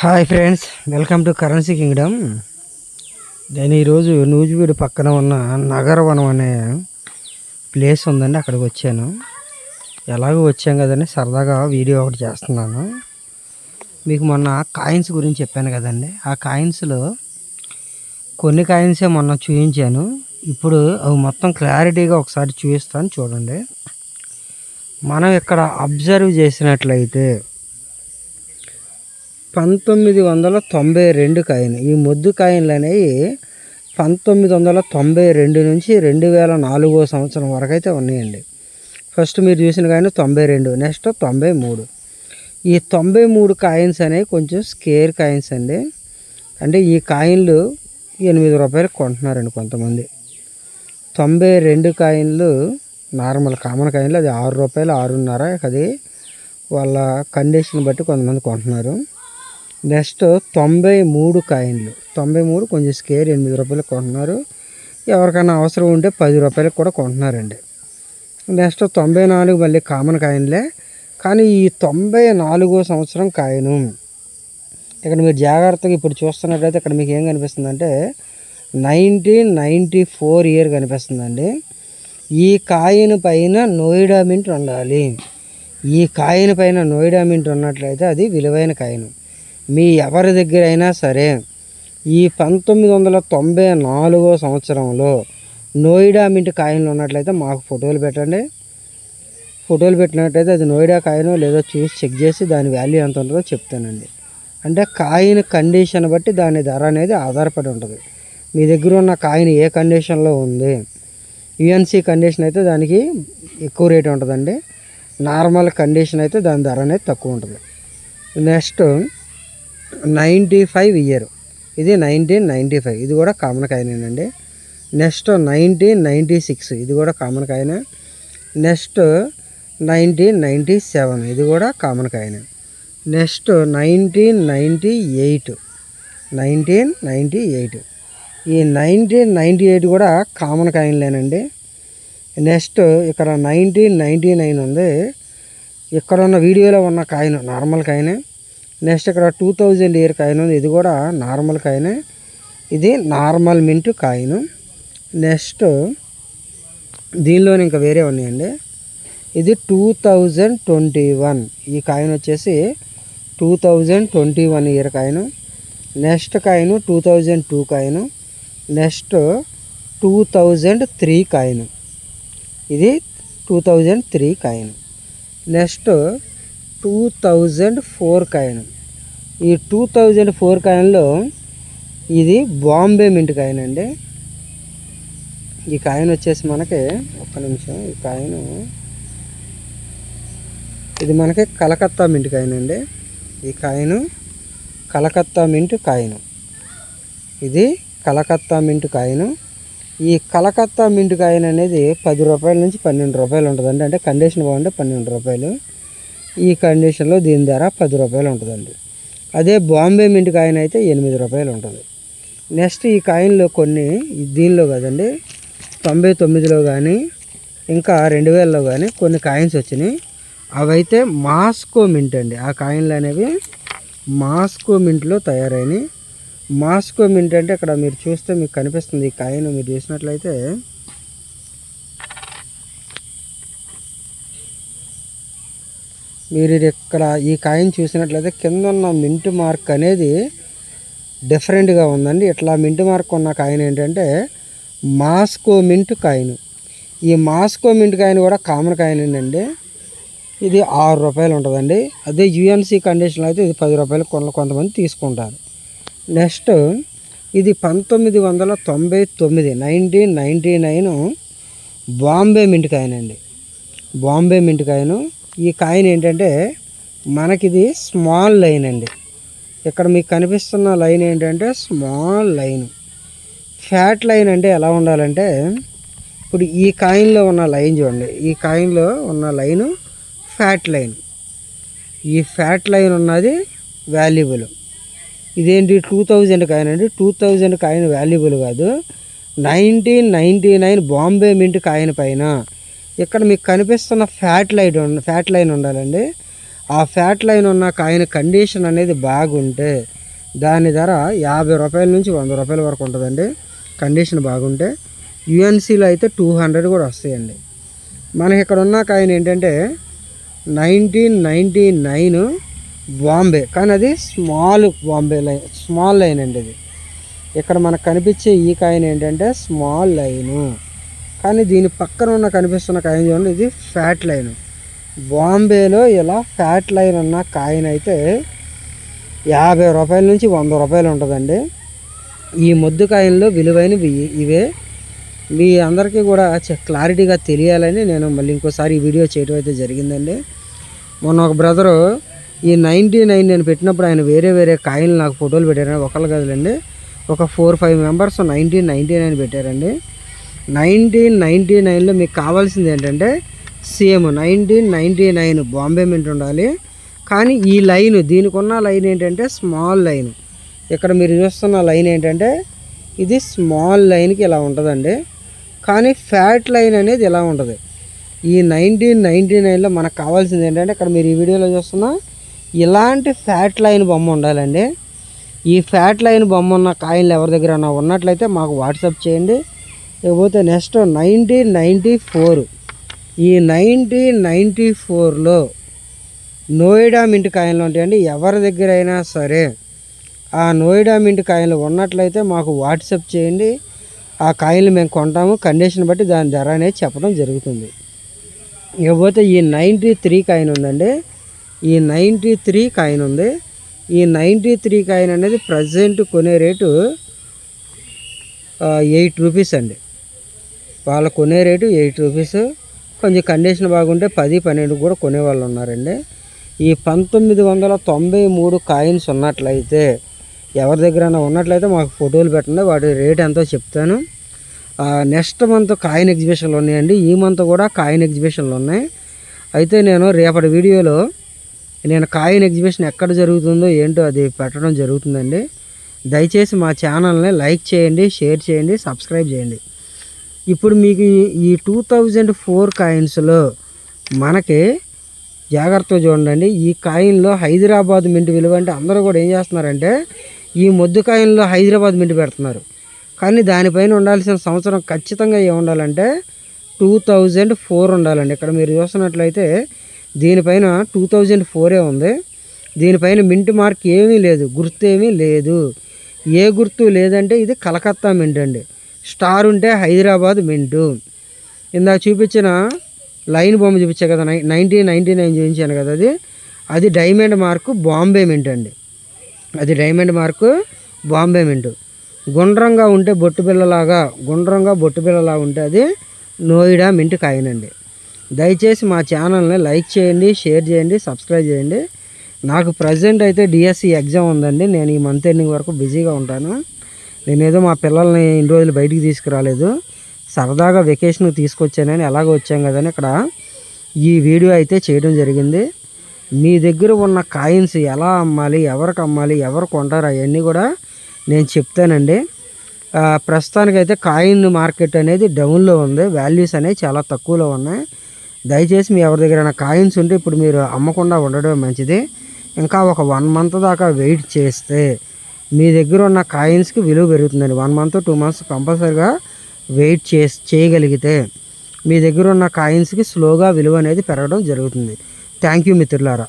Hi friends welcome to currency kingdom. నేను ఈరోజు నూజివీడు పక్కన ఉన్న నగరవనం అనే ప్లేస్ ఉందండి అక్కడికి వచ్చాను. ఎలాగో వచ్చాం కదండి సరదాగా వీడియో ఒకటి చేస్తున్నాను. మీకు మొన్న కాయిన్స్ గురించి చెప్పాను కదండి ఆ కాయిన్స్లో కొన్ని కాయిన్సే మొన్న చూపించాను. ఇప్పుడు అవి మొత్తం క్లారిటీగా ఒకసారి చూపిస్తాను చూడండి. మనం ఇక్కడ అబ్జర్వ్ చేసినట్లయితే పంతొమ్మిది వందల తొంభై రెండు కాయిన్. ఈ మొద్దు కాయిన్లు అనేవి పంతొమ్మిది వందల తొంభై రెండు నుంచి రెండు వేల నాలుగో సంవత్సరం వరకు అయితే ఉన్నాయండి. ఫస్ట్ మీరు చూసిన కాయిన్ తొంభై రెండు నెక్స్ట్ తొంభై మూడు. ఈ తొంభై మూడు కాయిన్స్ అనేవి కొంచెం స్కేర్ కాయిన్స్ అండి. అంటే ఈ కాయిన్లు ఎనిమిది రూపాయలు కొంటున్నారండి కొంతమంది. తొంభై రెండు కాయిన్లు నార్మల్ కామన్ కాయిన్లు అది ఆరు రూపాయలు ఆరున్నర అది వాళ్ళ కండిషన్ బట్టి కొంతమంది కొంటున్నారు. నెక్స్ట్ తొంభై మూడు కాయిన్లు. తొంభై మూడు కొంచెం స్కేర్ ఎనిమిది రూపాయలు కొంటున్నారు. ఎవరికైనా అవసరం ఉంటే పది రూపాయలకు కూడా కొంటున్నారండి. నెక్స్ట్ తొంభై నాలుగు మళ్ళీ కామన్ కాయిన్లే. కానీ ఈ తొంభై నాలుగో సంవత్సరం కాయిను. ఇక్కడ మీరు జాగ్రత్తగా ఇప్పుడు చూస్తున్నట్లయితే ఇక్కడ మీకు ఏం కనిపిస్తుంది అంటే నైన్టీన్ నైంటీ ఫోర్ ఇయర్ కనిపిస్తుందండి. ఈ కాయిన్ పైన నోయిడా మింట్ ఉండాలి. ఈ కాయిన్ పైన నోయిడా మింట్ ఉన్నట్లయితే అది విలువైన కాయిన్. మీ ఎవరి దగ్గర అయినా సరే ఈ పంతొమ్మిది వందల తొంభై నాలుగో సంవత్సరంలో నోయిడా మింట్ కాయిన్లు ఉన్నట్లయితే మాకు ఫోటోలు పెట్టండి. ఫోటోలు పెట్టినట్టయితే అది నోయిడా కాయిన్ లేదో చూసి చెక్ చేసి దాని వాల్యూ ఎంత ఉంటుందో చెప్తానండి. అంటే కాయిన్ కండిషన్ బట్టి దాని ధర అనేది ఆధారపడి ఉంటుంది. మీ దగ్గర ఉన్న కాయిన్ ఏ కండిషన్లో ఉంది యుఎన్సీ కండిషన్ అయితే దానికి ఎక్కువ రేట్ ఉంటుందండి. నార్మల్ కండిషన్ అయితే దాని ధర అనేది తక్కువ ఉంటుంది. Next ninety five year. ఇది నైన్టీన్ నైంటీ ఫైవ్. ఇది కూడా common కాయినేనండి. Next nineteen ninety six. ఇది కూడా common కాయినే. Next nineteen ninety seven. ఇది కూడా common కాయినే. Next nineteen ninety eight. Nineteen ninety eight. ఈ నైన్టీన్ నైంటీ ఎయిట్ కూడా కామన్ కాయిన్లేనండి. నెక్స్ట్ ఇక్కడ నైన్టీన్ నైంటీ నైన్ ఉంది. ఇక్కడ ఉన్న వీడియోలో ఉన్న కాయిన్ నార్మల్ కాయినే. నెక్స్ట్ ఇక్కడ టూ థౌజండ్ ఇయర్ కాయిన్ ఉంది. ఇది కూడా నార్మల్ కాయినే. ఇది నార్మల్ మింట్ కాయిన్. నెక్స్ట్ దీనిలోనే ఇంకా వేరే ఉన్నాయండి. ఇది టూ థౌజండ్ ట్వంటీ వన్ ఈ కాయిన్ వచ్చేసి two thousand twenty one year coin. Next coin two thousand two coin. Next two thousand three coin. ఇది two thousand three coin. Next two thousand four coin ఈ two thousand four కాయిన్లో ఇది Bombay mint coin అండి. ఈ coin వచ్చేసి మనకి ఒక్క నిమిషం ఈ కాయిన్ ఇది మనకి కలకత్తా మింట్ కాయిన్ అండి. ఈ కాయిన్ కలకత్తా మింట్ కాయిన్. ఇది కలకత్తా మింట్ కాయిన్. ఈ కలకత్తా మింట్ కాయిన్ అనేది పది రూపాయల నుంచి పన్నెండు రూపాయలు ఉంటుందండి. అంటే కండిషన్ బాగుంటే పన్నెండు రూపాయలు. ఈ కండిషన్లో దీని ధర పది రూపాయలు ఉంటుందండి. అదే బాంబే మింట్ కాయిన్ అయితే ఎనిమిది రూపాయలు ఉంటుంది. నెక్స్ట్ ఈ కాయిన్లో కొన్ని దీనిలో కదండి తొంభై తొమ్మిదిలో కానీ ఇంకా రెండు వేలలో కానీ కొన్ని కాయిన్స్ వచ్చినాయి. అవైతే మాస్కో మింట్ అండి. ఆ కాయిన్లు అనేవి మాస్కో మింట్లో తయారైనవి మాస్కో మింట్ అంటే ఇక్కడ మీరు చూస్తే మీకు కనిపిస్తుంది ఈ కాయిన్ మీరు చూసినట్లయితే మీరు ఇక్కడ ఈ కాయిన్ చూసినట్లయితే కింద ఉన్న మింట్ మార్క్ అనేది డిఫరెంట్గా ఉందండి. ఇట్లా మింట్ మార్క్ ఉన్న కాయిన్ ఏంటంటే మాస్కో మింట్ కాయిన్. ఈ మాస్కో మింట్ కాయిన్ కూడా కామన్ కాయిన్ అండి. ఇది ఆరు రూపాయలు ఉంటుందండి. అదే యూఎన్సీ కండిషన్లో అయితే ఇది పది రూపాయలు కొన కొంతమంది తీసుకుంటారు. నెక్స్ట్ ఇది పంతొమ్మిది వందల తొంభై తొమ్మిది nineteen ninety nine Bombay mint coin అండి. బాంబే మింట్ కాయను ఈ కాయిన్ ఏంటంటే మనకిది స్మాల్ లైన్ అండి. ఇక్కడ మీకు కనిపిస్తున్న లైన్ ఏంటంటే స్మాల్ లైన్. ఫ్యాట్ లైన్ అంటే ఎలా ఉండాలంటే ఇప్పుడు ఈ కాయిన్లో ఉన్న లైన్ చూడండి. ఈ కాయిన్లో ఉన్న లైను ఫ్యాట్ లైన్. ఈ ఫ్యాట్ లైన్ ఉన్నది వాల్యుబుల్. ఇదేంటి టూ థౌజండ్ కాయిన్ అండి. టూ థౌజండ్ కాయిన్ వాల్యుబుల్ కాదు. Nineteen ninety nine Bombay mint coin పైన ఇక్కడ మీకు కనిపిస్తున్న ఫ్యాట్ లైట్ ఫ్యాట్ లైన్ ఉండాలండి. ఆ ఫ్యాట్ లైన్ ఉన్న కాయన కండిషన్ అనేది బాగుంటే దాని ధర యాభై రూపాయల నుంచి వంద రూపాయల వరకు ఉంటుందండి. కండిషన్ బాగుంటే యుఎన్సీలో అయితే టూ హండ్రెడ్ కూడా వస్తాయండి. మనకి ఇక్కడ ఉన్న కాయిన్ ఏంటంటే నైన్టీన్ నైంటీ నైన్ బాంబే కానీ అది small Bombay line small line అండి ఇది. ఇక్కడ మనకు కనిపించే ఈ కాయిన్ ఏంటంటే స్మాల్ లైను. కానీ దీని పక్కన ఉన్న కనిపిస్తున్న కాయిన్ చూడండి ఇది ఫ్యాట్ లైన్. బాంబేలో ఇలా ఫ్యాట్ లైన్ అన్న కాయిన్ అయితే యాభై రూపాయల నుంచి వంద రూపాయలు ఉంటుందండి. ఈ ముద్దు కాయిన్లో విలువైనవి ఇవే. మీ అందరికీ కూడా క్లారిటీగా తెలియాలని నేను మళ్ళీ ఇంకోసారి ఈ వీడియో చేయడం అయితే జరిగిందండి. మొన్న ఒక బ్రదరు ఈ నైంటీ నైన్ నేను పెట్టినప్పుడు ఆయన వేరే వేరే కాయిన్లు నాకు ఫోటోలు పెట్టారండి ఒకళ్ళు కదలండి ఒక four five members nineteen ninety nine పెట్టారండి. నైన్టీన్ నైంటీ నైన్లో మీకు కావాల్సింది ఏంటంటే same nineteen ninety nine Bombay mint ఉండాలి. కానీ ఈ లైన్ దీనికి ఉన్న లైన్ ఏంటంటే స్మాల్ లైన్. ఇక్కడ మీరు చూస్తున్న లైన్ ఏంటంటే ఇది స్మాల్ లైన్కి ఇలా ఉంటుందండి. కానీ ఫ్యాట్ లైన్ అనేది ఇలా ఉంటుంది. ఈ నైన్టీన్ నైంటీ నైన్లో మనకు కావాల్సింది ఏంటంటే ఇక్కడ మీరు ఈ వీడియోలో చూస్తున్న ఇలాంటి ఫ్యాట్ లైన్ బొమ్మ ఉండాలండి. ఈ ఫ్యాట్ లైన్ బొమ్మ ఉన్న కాయిన్లు ఎవరి దగ్గర ఉన్నట్లయితే మాకు వాట్సాప్ చేయండి. లేకపోతే నెక్స్ట్ నైన్టీన్ నైంటీ ఫోర్. ఈ నైన్టీన్ నైంటీ ఫోర్లో నోయిడా మింట్ కాయిన్లు ఉంటాయండి. ఎవరి దగ్గర అయినా సరే ఆ నోయిడా మింట్ కాయిన్లు ఉన్నట్లయితే మాకు వాట్సాప్ చేయండి. ఆ కాయిన్లు మేము కొంటాము. కండిషన్ బట్టి దాని ధర అనేది చెప్పడం జరుగుతుంది. ఇకపోతే ఈ నైంటీ త్రీ కాయిన్ ఉందండి. ఈ నైంటీ త్రీ కాయిన్ ఉంది. ఈ నైంటీ త్రీ కాయిన్ అనేది ప్రజెంట్ కొనే రేటు ఎయిట్ రూపీస్ అండి. వాళ్ళు కొనే రేటు ఎయిట్ రూపీస్. కొంచెం కండిషన్ బాగుంటే పది పన్నెండు కూడా కొనే వాళ్ళు ఉన్నారండి. ఈ పంతొమ్మిది వందల తొంభై మూడు కాయిన్స్ ఉన్నట్లయితే ఎవరి దగ్గర ఉన్నట్లయితే మాకు ఫోటోలు పెట్టండి వాటి రేట్ ఎంతో చెప్తాను. నెక్స్ట్ మంత్ కాయిన్ ఎగ్జిబిషన్లు ఉన్నాయండి. ఈ మంత్ కూడా కాయిన్ ఎగ్జిబిషన్లు ఉన్నాయి. అయితే నేను రేపటి వీడియోలో నేను కాయిన్ ఎగ్జిబిషన్ ఎక్కడ జరుగుతుందో ఏంటో అది పెట్టడం జరుగుతుందండి. దయచేసి మా ఛానల్ని లైక్ చేయండి షేర్ చేయండి సబ్స్క్రైబ్ చేయండి. ఇప్పుడు మీకు ఈ- టూ థౌజండ్ ఫోర్ కాయిన్స్లో మనకి జాగ్రత్తగా చూడండి. ఈ కాయిన్లో హైదరాబాద్ మింట్ విలువ అంటే అందరూ కూడా ఏం చేస్తున్నారంటే ఈ మొద్దు కాయిన్లో హైదరాబాద్ మింట్ పెడుతున్నారు. కానీ దానిపైన ఉండాల్సిన సంవత్సరం ఖచ్చితంగా ఏమి ఉండాలంటే టూ థౌజండ్ ఫోర్ ఉండాలండి. ఇక్కడ మీరు చూస్తున్నట్లయితే దీనిపైన టూ థౌజండ్ ఫోరే ఉంది. దీనిపైన మింట్ మార్క్ ఏమీ లేదు గుర్తు ఏమీ లేదు. ఏ గుర్తు లేదంటే ఇది కలకత్తా మింట్ అండి స్టార్ ఉంటే హైదరాబాద్ మింటు. ఇందాక చూపించిన లైన్ బొమ్మ చూపించా కదా నై నైన్టీన్ నైన్టీ నైన్ చూపించాను కదా అది. అది డైమండ్ మార్కు బాంబే మింట్ అండి. అది డైమండ్ మార్కు బాంబే మింటు. గుండ్రంగా ఉంటే బొట్టు బిళ్ళలాగా గుండ్రంగా బొట్టు ఉంటే అది నోయిడా మింట్ కాయనండి. దయచేసి మా ఛానల్ని లైక్ చేయండి షేర్ చేయండి సబ్స్క్రైబ్ చేయండి. నాకు ప్రజెంట్ అయితే డిఎస్సి ఎగ్జామ్ ఉందండి. నేను ఈ మంత్ ఎండింగ్ వరకు బిజీగా ఉంటాను. నేనేదో మా పిల్లల్ని ఇన్ని రోజులు బయటికి తీసుకురాలేదు. సరదాగా వెకేషన్ తీసుకొచ్చానని ఎలాగో వచ్చాం కదని ఇక్కడ. ఈ వీడియో అయితే చేయడం జరిగింది. మీ దగ్గర ఉన్న కాయిన్స్ ఎలా అమ్మాలి ఎవరికి అమ్మాలి ఎవరు కొంటారు అవన్నీ కూడా నేను చెప్తానండి. ప్రస్తుతానికైతే కాయిన్ మార్కెట్ అనేది డౌన్లో ఉంది. వాల్యూస్ అనేవి చాలా తక్కువలో ఉన్నాయి. దయచేసి మీ ఎవరి దగ్గర కాయిన్స్ ఉంటే ఇప్పుడు మీరు అమ్మకుండా ఉండడం మంచిది. ఇంకా ఒక వన్ మంత్ దాకా వెయిట్ చేస్తే మీ దగ్గర ఉన్న కాయిన్స్కి విలువ పెరుగుతుందండి. వన్ మంత్ టూ మంత్స్ కంపల్సరిగా వెయిట్ చేసి చేయగలిగితే మీ దగ్గర ఉన్న కాయిన్స్కి స్లోగా విలువ అనేది పెరగడం జరుగుతుంది. థ్యాంక్ యూ మిత్రులారా.